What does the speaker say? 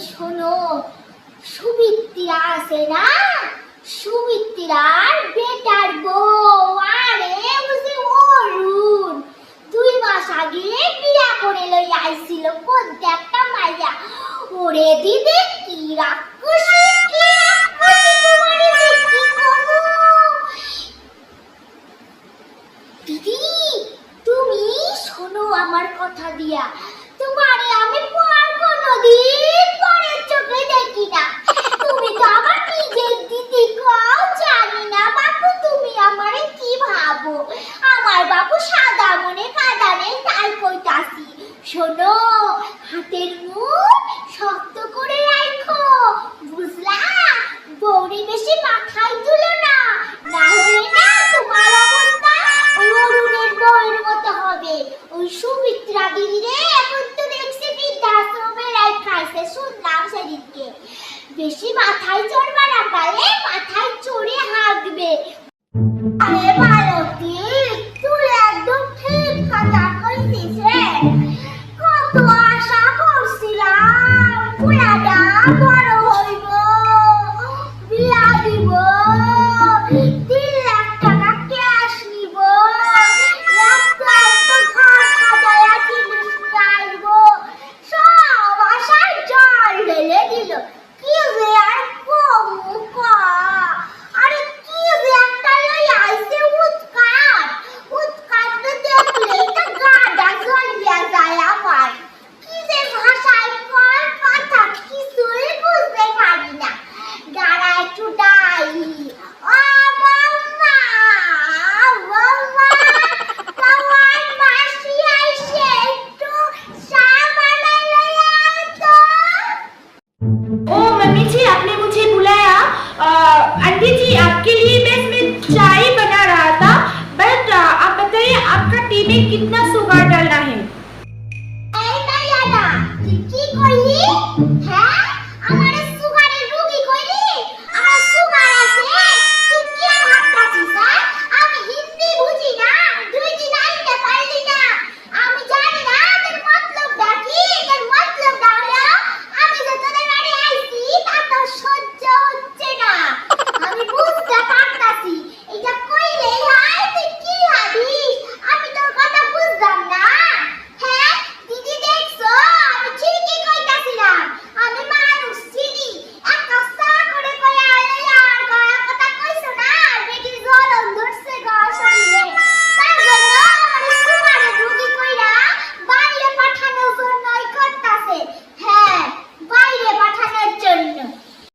শোনো। আছে না? বেটার বউ। আরে, বুঝি অরুণ। দুই মাস আগে বিয়া করে লই আইছিল কোনতে একটা মাইয়া। ওরে দিদি, কি রাক্ষসী দিদি, তুমি শোনো আমার কথা দিয়া। তোমারে আমি জানি না বাপু, তুমি আমারে কি ভাবো? আমার বাপু সাদা মনে কাদানে তাই কইতাছি। শোনো বেশি মাথায় চড়বা না পালে